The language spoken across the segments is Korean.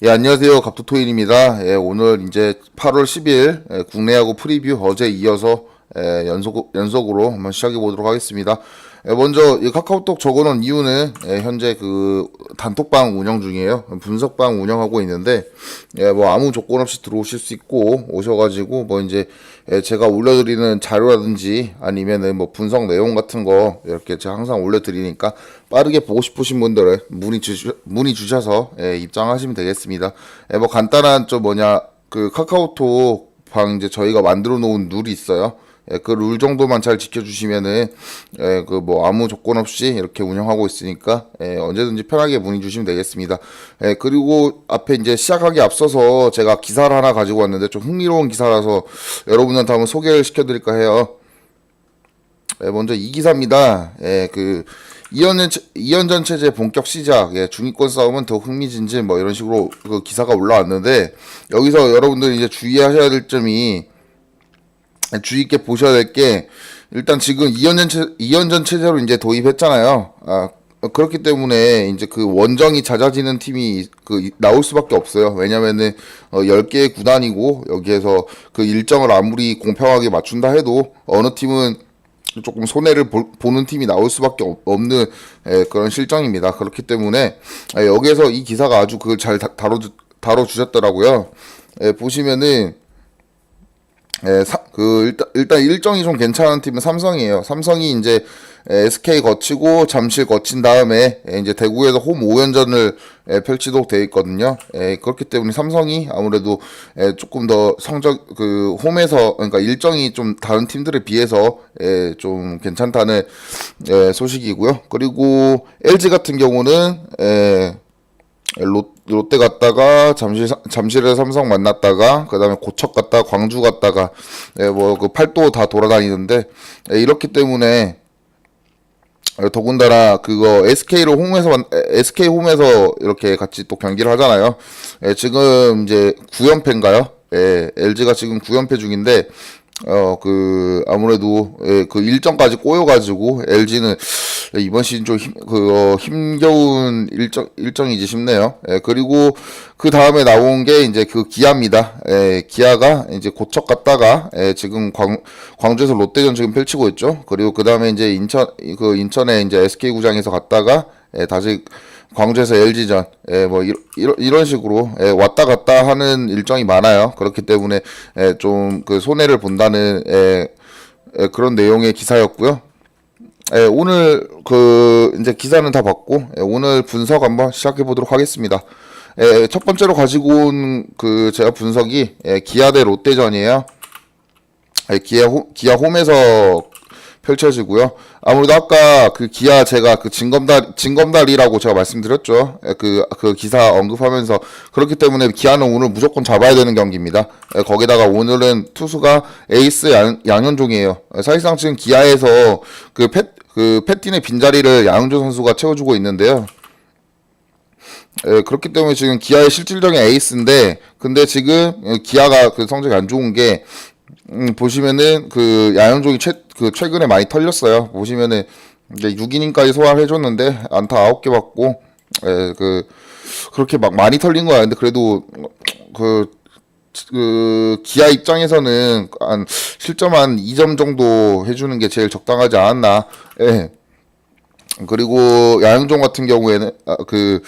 예, 안녕하세요. 갑토토인입니다. 예, 오늘 이제 8월 10일 예, 국내 야구 프리뷰 어제 이어서 예, 연속, 연속으로 한번 시작해 보도록 하겠습니다. 예, 먼저 이 카카오톡 적어놓은 이유는 예, 현재 그 단톡방 운영 중이에요. 분석방 운영하고 있는데 예, 뭐 아무 조건 없이 들어오실 수 있고 오셔가지고 뭐 이제 예, 제가 올려드리는 자료라든지 아니면은 뭐 분석 내용 같은 거 이렇게 제가 항상 올려드리니까 빠르게 보고 싶으신 분들은 문의 주 문의 주셔서 예, 입장하시면 되겠습니다. 예, 뭐 간단한 좀 뭐냐 그 카카오톡 방 이제 저희가 만들어 놓은 룰이 있어요. 예, 그룰 정도만 잘 지켜주시면은 예, 그뭐 아무 조건 없이 이렇게 운영하고 있으니까 예, 언제든지 편하게 문의 주시면 되겠습니다. 예, 그리고 앞에 이제 시작하기 앞서서 제가 기사를 하나 가지고 왔는데 좀 흥미로운 기사라서 여러분한테 한번 소개를 시켜드릴까 해요. 예, 먼저 이 기사입니다. 예, 그 이연전 이연전 체제 본격 시작. 예, 중위권 싸움은 더 흥미진진 뭐 이런 식으로 그 기사가 올라왔는데 여기서 여러분들 이제 주의하셔야 될 점이 주의 있게 보셔야 될 게 일단 지금 이연전 체 이연전 체제로 이제 도입했잖아요. 아 그렇기 때문에 이제 그 원정이 잦아지는 팀이 그 나올 수밖에 없어요. 왜냐면은 어 10개의 구단이고 여기에서 그 일정을 아무리 공평하게 맞춘다 해도 어느 팀은 조금 손해를 보, 는 팀이 나올 수밖에 없- 없는 에, 그런 실정입니다. 그렇기 때문에 에, 여기에서 이 기사가 아주 그걸 잘 다, 다뤄 다뤄 주셨더라고요. 에, 보시면은 예, 사, 그 일단 일단 일정이 좀 괜찮은 팀은 삼성이에요. 삼성이 이제 에, SK 거치고 잠실 거친 다음에 에, 이제 대구에서 홈 5연전을 펼치도록 되어 있거든요. 에, 그렇기 때문에 삼성이 아무래도 에, 조금 더 성적 그 홈에서 그러니까 일정이 좀 다른 팀들에 비해서 에, 좀 괜찮다는 에, 소식이고요. 그리고 LG 같은 경우는 에, 롯, 롯데 갔다가 잠실 잠실에 삼성 만났다가 그다음에 고척 갔다 가 광주 갔다가 예, 뭐그 팔도 다 돌아다니는데 예, 이렇기 때문에 예, 더군다나 그거 SK로 홈에서 SK 홈에서 이렇게 같이 또 경기를 하잖아요. 예, 지금 이제 9연패인가요? 예, LG가 지금 9연패 중인데 어 그 아무래도 예, 그 일정까지 꼬여가지고 LG는 이번 시즌 좀 힘 그 어, 힘겨운 일정 일정이지 싶네요. 예, 그리고 그 다음에 나온 게 이제 그 기아입니다. 예, 기아가 이제 고척 갔다가 예, 지금 광 광주에서 롯데전 지금 펼치고 있죠. 그리고 그 다음에 이제 인천 그 인천에 이제 SK 구장에서 갔다가 예, 다시 광주에서 LG전, 예, 뭐, 이런, 이런 식으로, 예, 왔다 갔다 하는 일정이 많아요. 그렇기 때문에, 예, 좀, 그, 손해를 본다는, 예, 예, 그런 내용의 기사였고요. 예, 오늘, 그, 이제 기사는 다 봤고, 예, 오늘 분석 한번 시작해 보도록 하겠습니다. 예, 첫 번째로 가지고 온, 그, 제가 분석이, 예, 기아 대 롯데전이에요. 예, 기아, 홈, 기아 홈에서 펼쳐지고요. 아무래도 아까 그 기아 제가 그 진검달 진검다리라고 제가 말씀드렸죠. 예, 그, 그 기사 언급하면서 그렇기 때문에 기아는 오늘 무조건 잡아야 되는 경기입니다. 예, 거기다가 오늘은 투수가 에이스 양, 양현종이에요. 예, 사실상 지금 기아에서 그 패, 그 패틴의 빈자리를 양현종 선수가 채워주고 있는데요. 예, 그렇기 때문에 지금 기아의 실질적인 에이스인데, 근데 지금 어, 기아가 그 성적이 안 좋은 게, 음, 보시면은 그 야영종이 최, 그 최근에 많이 털렸어요. 보시면은 이제 6이닝까지 소화를 해줬는데 안타 9개 받고, 예, 그, 그렇게 막 많이 털린 거야. 근데 그래도 그, 그 기아 입장에서는 한 실점 한 2점 정도 해주는 게 제일 적당하지 않았나. 예. 그리고 야영종 같은 경우에는 아, 그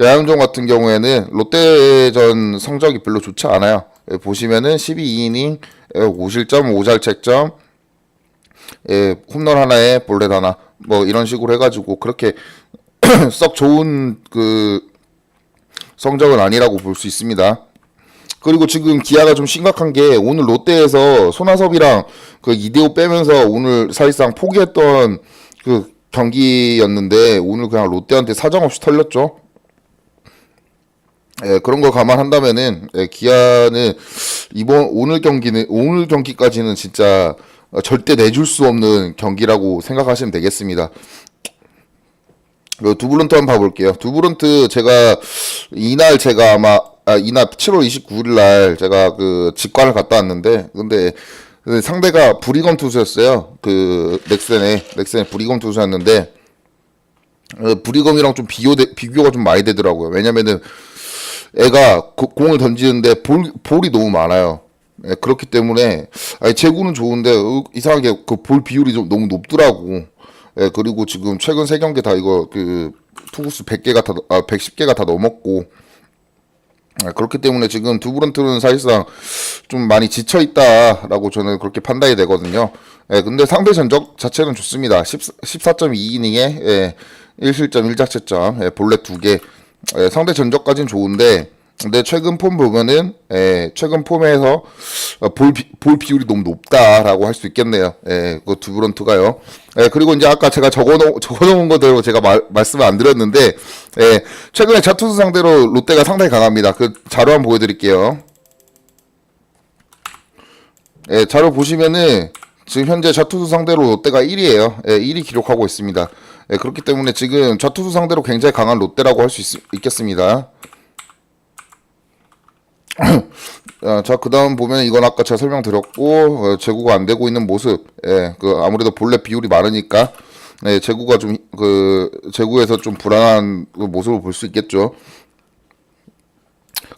야영종 같은 경우에는 롯데전 성적이 별로 좋지 않아요. 예, 보시면은 12이닝 5실점 5잘책점 예, 홈런 하나에 볼넷 하나 뭐 이런 식으로 해가지고 그렇게 썩 좋은 그 성적은 아니라고 볼 수 있습니다. 그리고 지금 기아가 좀 심각한 게 오늘 롯데에서 손아섭이랑 그 이대호 빼면서 오늘 사실상 포기했던 그 경기였는데 오늘 그냥 롯데한테 사정없이 털렸죠. 예, 그런 걸 감안한다면은 예, 기아는 이번 오늘 경기는 오늘 경기까지는 진짜 어, 절대 내줄 수 없는 경기라고 생각하시면 되겠습니다. 그 두브런트 한번 봐볼게요. 두브런트 제가 이날 제가 아마 아, 이날 7월 29일 날 제가 그 직관을 갔다 왔는데 근데 그 상대가 브리검 투수였어요. 그 넥센의 넥센의 브리검 투수였는데 어, 브리검이랑 좀 비교 비교가 좀 많이 되더라고요. 왜냐면은 애가 그 공을 던지는데 볼, 볼이 너무 많아요. 예, 그렇기 때문에 아니 제구는 좋은데 어, 이상하게 그 볼 비율이 좀 너무 높더라고. 예, 그리고 지금 최근 세 경기 다 이거 그 투구수 100개가 다 아, 110개가 다 넘었고 아, 그렇기 때문에 지금 두브런트는 사실상 좀 많이 지쳐 있다라고 저는 그렇게 판단이 되거든요. 예, 근데 상대 전적 자체는 좋습니다. 10, 14.2이닝에 예, 1실점 1자체점 예, 볼넷 2개. 예, 상대 전적까지는 좋은데 근데 최근 폼 보면은 예, 최근 폼에서 어, 볼, 비, 볼 비율이 너무 높다라고 할 수 있겠네요. 예, 그 두브런트가요. 예, 그리고 이제 아까 제가 적어놓, 적어놓은 거대로 제가 말, 말씀을 안 드렸는데, 예, 최근에 자투수 상대로 롯데가 상당히 강합니다. 그 자료 한번 보여드릴게요. 예, 자료 보시면은 지금 현재 좌투수 상대로 롯데가 1위에요. 예, 1위 기록하고 있습니다. 예, 그렇기 때문에 지금 좌투수 상대로 굉장히 강한 롯데라고 할 수 있겠습니다. 어, 자, 그 다음 보면 이건 아까 제가 설명드렸고, 어, 제구가 안 되고 있는 모습. 예, 그 아무래도 본래 비율이 많으니까, 예, 제구가 좀, 그, 제구에서 좀 불안한 그 모습을 볼 수 있겠죠.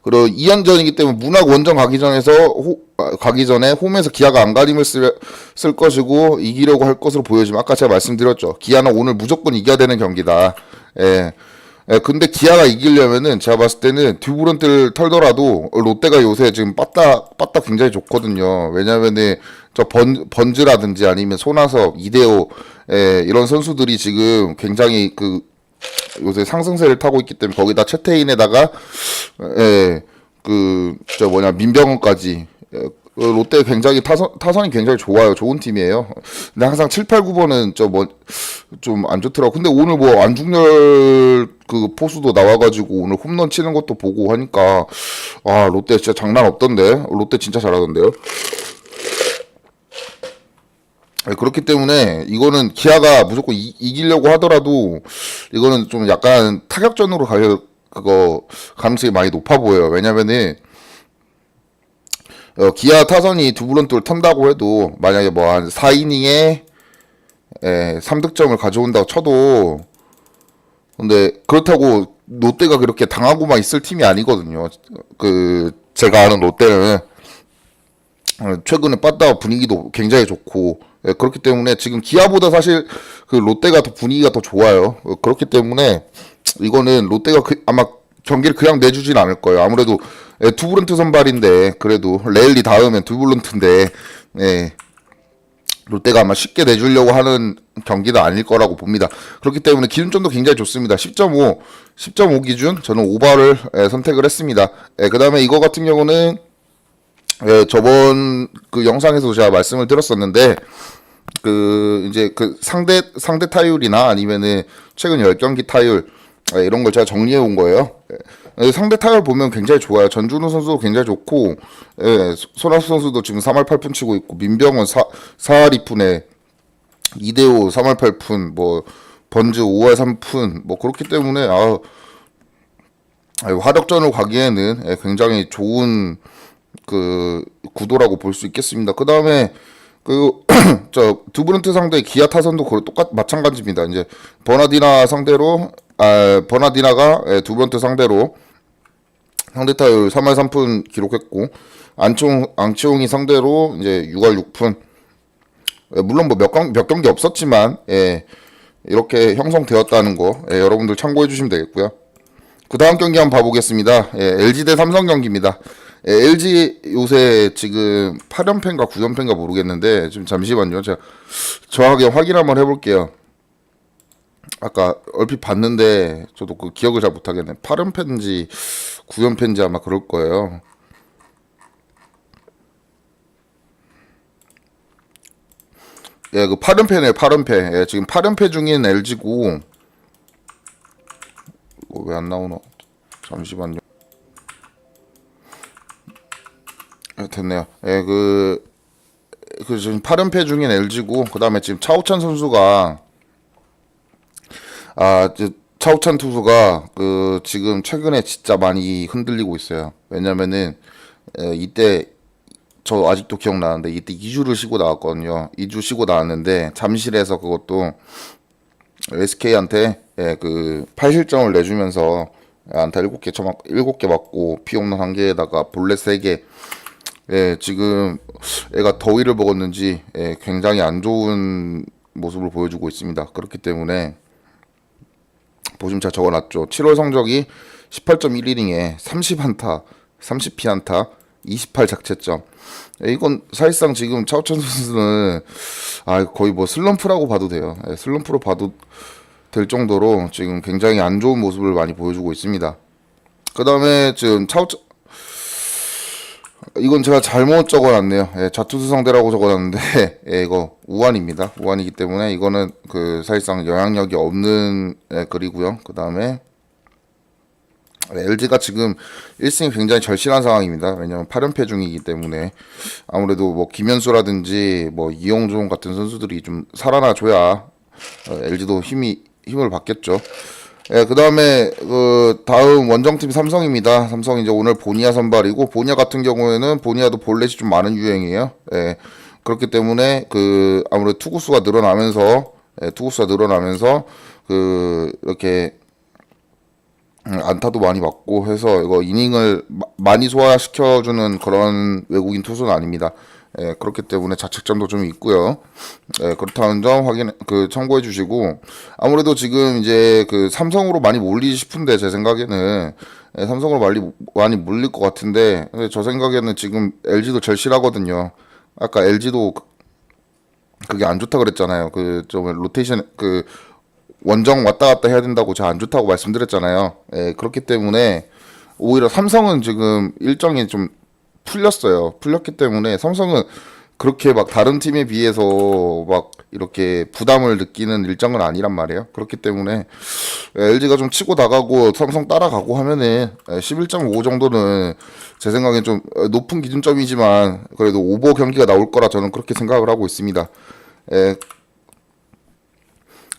그리고 2연전이기 때문에 문학 원정 가기 전에서 호, 아, 가기 전에 홈에서 기아가 안가림을 쓸, 쓸 것이고 이기려고 할 것으로 보여지만 아까 제가 말씀드렸죠. 기아는 오늘 무조건 이겨야 되는 경기다. 예. 예, 근데 기아가 이기려면은 제가 봤을 때는 듀브런트를 털더라도 롯데가 요새 지금 빠따 빠따 굉장히 좋거든요. 왜냐면은 저 번, 번즈라든지 아니면 손아섭, 이대호 예, 이런 선수들이 지금 굉장히 그 요새 상승세를 타고 있기 때문에 거기다 최태인에다가 예, 그저 뭐냐 민병헌까지 예, 그 롯데 굉장히 타선 타선이 굉장히 좋아요. 좋은 팀이에요. 근데 항상 7, 8, 9번은 저뭐좀 안 좋더라고. 근데 오늘 뭐 안중열 그 포수도 나와가지고 오늘 홈런 치는 것도 보고 하니까 아 롯데 진짜 장난 없던데. 롯데 진짜 잘하던데요. 네, 그렇기 때문에 이거는 기아가 무조건 이, 이기려고 하더라도 이거는 좀 약간 타격전으로 갈 그거 가능성이 많이 높아 보여요. 왜냐면은 어, 기아 타선이 두 브런트를 턴다고 해도 만약에 뭐 한 4이닝에 예, 3득점을 가져온다고 쳐도 근데 그렇다고 롯데가 그렇게 당하고만 있을 팀이 아니거든요. 그 제가 아는 롯데는 어, 최근에 빠따 분위기도 굉장히 좋고 예, 그렇기 때문에 지금 기아보다 사실 그 롯데가 더 분위기가 더 좋아요. 어, 그렇기 때문에 이거는 롯데가 그, 아마 경기를 그냥 내주진 않을 거예요. 아무래도 예, 두브런트 선발인데 그래도 레일리 다음엔 두브런트인데 예, 롯데가 아마 쉽게 내주려고 하는 경기도 아닐 거라고 봅니다. 그렇기 때문에 기준점도 굉장히 좋습니다. 10.5, 10.5 기준 저는 오버를 예, 선택을 했습니다. 예, 그 다음에 이거 같은 경우는 예, 저번 그 영상에서 제가 말씀을 드렸었는데 그 이제 그 상대 상대 타율이나 아니면은 최근 10경기 타율 예, 이런 걸 제가 정리해 온 거예요. 예, 상대 타율 보면 굉장히 좋아요. 전준우 선수도 굉장히 좋고 예, 손아섭 선수도 지금 3할 8푼 치고 있고 민병헌 4, 4할 2푼에 이대호 3할 8푼 뭐 번즈 5할 3푼 뭐 그렇기 때문에 아 화력전으로 가기에는 예, 굉장히 좋은 그 구도라고 볼 수 있겠습니다. 그 다음에 그저 두브런트 상대 기아 타선도 그 똑같 마찬가지입니다. 이제 버나디나 상대로 아 버나디나가 예, 두브런트 상대로 상대 타율 3할 3푼 기록했고 안치홍 안치홍이 상대로 이제 6할 6푼 예, 물론 뭐몇몇 경기 없었지만 예, 이렇게 형성되었다는 거 예, 여러분들 참고해 주시면 되겠고요. 그 다음 경기 한번 봐보겠습니다. 예, LG 대 삼성 경기입니다. 예, LG 요새 지금 8연패인가 9연패인가 모르겠는데 지금 잠시만요. 제가 정확하게 확인 한번 해볼게요. 아까 얼핏 봤는데 저도 그 기억을 잘 못하겠네. 8연패인지 9연패인지 아마 그럴 거예요. 예, 그 8연패네, 8연패. 예, 지금 8연패 중인 LG고 왜 안 나오노? 잠시만요. 됐네요. 예, 그, 그 지금 8연패 중인 LG고, 그 다음에 지금 차우찬 선수가, 아, 차우찬 투수가 그 지금 최근에 진짜 많이 흔들리고 있어요. 왜냐면은, 에, 이때, 저 아직도 기억나는데, 이때 2주를 쉬고 나왔거든요. 2주 쉬고 나왔는데, 잠실에서 그것도 SK한테, 예, 그, 8실점을 내주면서, 안타 7개 쳐맞 7개 맞고 피홈런 1개에다가 볼넷 3개. 예, 지금 애가 더위를 먹었는지 예, 굉장히 안 좋은 모습을 보여주고 있습니다. 그렇기 때문에 제가 적어놨죠. 7월 성적이 18.1이닝에 30안타, 30피안타, 28 작체점. 예, 이건 사실상 지금 차우천 선수는 아 거의 뭐 슬럼프라고 봐도 돼요. 예, 슬럼프로 봐도 될 정도로 지금 굉장히 안 좋은 모습을 많이 보여주고 있습니다. 그 다음에 지금 차우천 이건 제가 잘못 적어놨네요. 예, 자투수 상대라고 적어놨는데 예, 이거 우한입니다. 우한이기 때문에 이거는 그 사실상 영향력이 없는 예, 글이고요. 그 다음에 LG가 지금 1승이 굉장히 절실한 상황입니다. 왜냐하면 8연패 중이기 때문에 아무래도 뭐 김현수라든지 뭐 이용종 같은 선수들이 좀 살아나줘야 어, LG도 힘이 힘을 받겠죠. 예, 그 다음에, 그, 다음 원정팀 삼성입니다. 삼성 이제 오늘 보니아 선발이고, 보니아 같은 경우에는 보니아도 볼넷이 좀 많은 유행이에요. 예, 그렇기 때문에, 그, 아무래도 투구수가 늘어나면서, 예, 투구수가 늘어나면서, 그, 이렇게, 음, 안타도 많이 맞고 해서 이거 이닝을 마- 많이 소화시켜주는 그런 외국인 투수는 아닙니다. 예, 그렇기 때문에 자책점도 좀 있고요. 예, 그렇다는 점 확인 그 참고해 주시고 아무래도 지금 이제 그 삼성으로 많이 몰리지 싶은데 제 생각에는 예, 삼성으로 많이 많이 몰릴 것 같은데 저 생각에는 지금 LG도 절실하거든요. 아까 LG도 그게 안 좋다 그랬잖아요. 그 좀 로테이션 그 원정 왔다 갔다 해야 된다고 제가 안 좋다고 말씀드렸잖아요. 예, 그렇기 때문에 오히려 삼성은 지금 일정이 좀 풀렸어요. 풀렸기 때문에 삼성은 그렇게 막 다른 팀에 비해서 막 이렇게 부담을 느끼는 일정은 아니란 말이에요. 그렇기 때문에 LG가 좀 치고 나가고 삼성 따라가고 하면은 11.5 정도는 제 생각엔 좀 높은 기준점이지만 그래도 오버 경기가 나올 거라 저는 그렇게 생각을 하고 있습니다.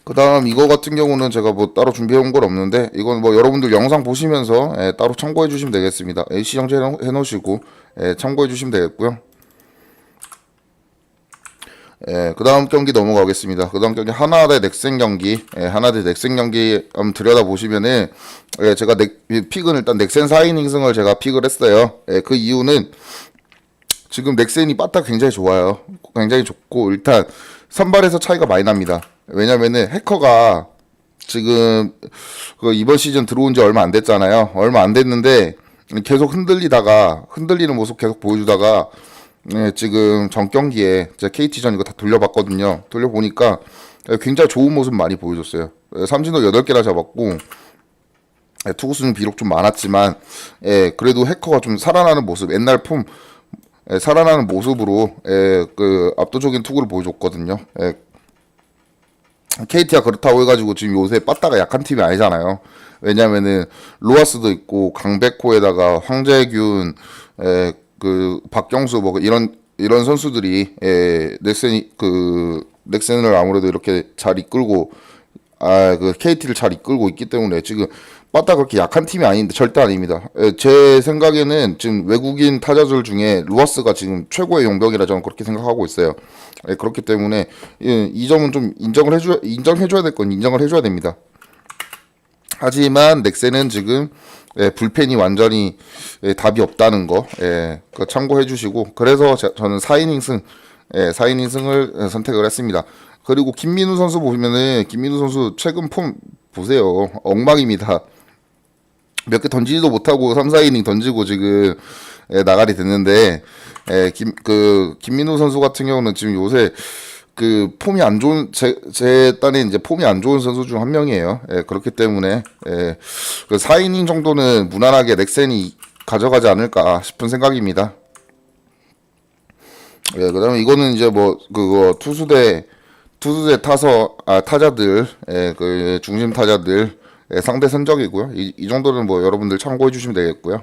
예, 그 다음 이거 같은 경우는 제가 뭐 따로 준비해 온 건 없는데 이건 뭐 여러분들 영상 보시면서 예, 따로 참고해 주시면 되겠습니다. AC 정제 해 놓으시고 예, 참고해 주시면 되겠고요. 예, 그 다음 경기 넘어가겠습니다. 그 다음 경기 하나 대 넥센 경기, 예, 하나 대 넥센 경기 한번 들여다 보시면은 예, 제가 넥, 픽은 일단 넥센 4이닝 승을 제가 픽을 했어요. 예, 그 이유는 지금 넥센이 빠딱 굉장히 좋아요. 굉장히 좋고 일단 선발에서 차이가 많이 납니다. 왜냐면은 해커가 지금 그 이번 시즌 들어온 지 얼마 안 됐잖아요. 얼마 안 됐는데 계속 흔들리다가 흔들리는 모습 계속 보여주다가 네, 지금 전 경기에 제가 KT 전 이거 다 돌려봤거든요. 돌려보니까 굉장히 좋은 모습 많이 보여줬어요. 삼진도 8개나 잡았고 예, 투구수는 비록 좀 많았지만 예, 그래도 해커가 좀 살아나는 모습 옛날 폼 예, 살아나는 모습으로 예, 그 압도적인 투구를 보여줬거든요. 예, KT가 그렇다고 해가지고 지금 요새 빠따가 약한 팀이 아니잖아요. 왜냐면은 로하스도 있고 강백호에다가 황재균, 에, 그 박경수 뭐 이런 이런 선수들이 에, 넥센이 그 넥센을 아무래도 이렇게 잘 이끌고 아 그 KT를 잘 이끌고 있기 때문에 지금 빠따 그렇게 약한 팀이 아닌데 절대 아닙니다. 에, 제 생각에는 지금 외국인 타자들 중에 루아스가 지금 최고의 용병이라 저는 그렇게 생각하고 있어요. 예, 그렇기 때문에 예, 이 점은 좀 인정을 해줘 인정해줘야 될 건 인정을 해줘야 됩니다. 하지만 넥센은 지금 예, 불펜이 완전히 예, 답이 없다는 거 참고해 주시고 그래서 제- 저는 4이닝 승 예, 4이닝 승을 예, 선택을 했습니다. 그리고 김민우 선수 보시면은 김민우 선수 최근 폼 보세요. 엉망입니다. 몇 개 던지지도 못하고 3, 4이닝 던지고 지금 예, 나가리 됐는데 예, 김, 그 김민우 선수 같은 경우는 지금 요새 그 폼이 안 좋은 제, 제 딴에 이제 폼이 안 좋은 선수 중 한 명이에요. 예, 그렇기 때문에 예, 그 4이닝 정도는 무난하게 넥센이 가져가지 않을까 싶은 생각입니다. 예, 그다음에 이거는 이제 뭐 그거 투수대 투수대 타서 아 타자들 예, 그 중심 타자들 예, 상대 선적이고요. 이, 이 정도는 뭐 여러분들 참고해 주시면 되겠고요.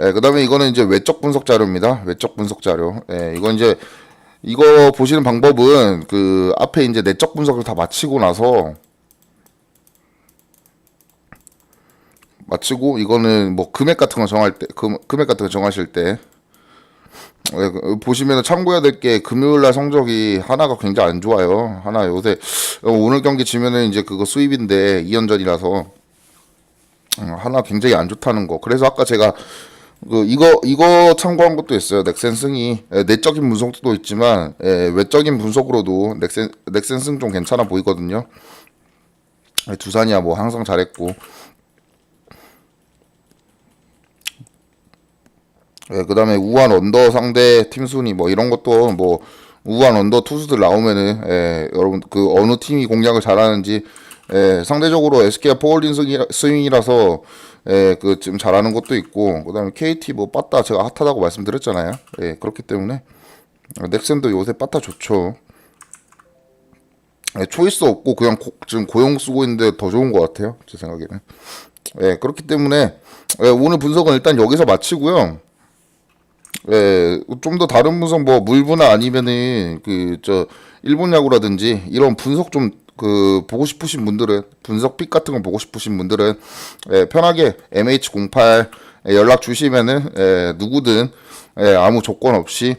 예, 그다음에 이거는 이제 외적 분석 자료입니다. 외적 분석 자료. 예, 이건 이제 이거 보시는 방법은 그 앞에 이제 내적 분석을 다 마치고 나서 마치고 이거는 뭐 금액 같은 거 정할 때 금, 금액 같은 거 정하실 때 예, 그, 보시면 참고해야 될 게 금요일 날 성적이 하나가 굉장히 안 좋아요. 하나 요새 오늘 경기 지면은 이제 그거 수입인데 2연전이라서 음, 하나 굉장히 안 좋다는 거. 그래서 아까 제가 그 이거 이거 참고한 것도 있어요. 넥센 승이 예, 내적인 분석도 있지만 예, 외적인 분석으로도 넥센 넥센 승 좀 괜찮아 보이거든요. 예, 두산이야 뭐 항상 잘했고. 예, 그 다음에 우한 언더 상대 팀 순위 뭐 이런 것도 뭐 우한 언더 투수들 나오면은 예, 여러분 그 어느 팀이 공략을 잘하는지 예, 상대적으로 SK가 스윙이라- 스윙이라서 예, 그 지금 잘하는 것도 있고 그다음에 KT 뭐 빠따 제가 핫하다고 말씀드렸잖아요. 예, 그렇기 때문에 어, 넥센도 요새 빠따 좋죠. 예, 초이스 없고 그냥 고- 지금 고용 쓰고 있는데 더 좋은 것 같아요. 제 생각에는. 예, 그렇기 때문에 예, 오늘 분석은 일단 여기서 마치고요. 예, 좀 더 다른 분석 뭐 물부나 아니면은 그 저 일본 야구라든지 이런 분석 좀 그 보고 싶으신 분들은 분석 픽 같은 거 보고 싶으신 분들은 예, 편하게 MH08 에 연락 주시면은 예, 누구든 예, 아무 조건 없이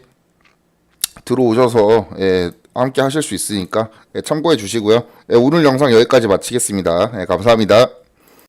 들어오셔서 예, 함께 하실 수 있으니까 예, 참고해 주시고요. 예, 오늘 영상 여기까지 마치겠습니다. 예, 감사합니다.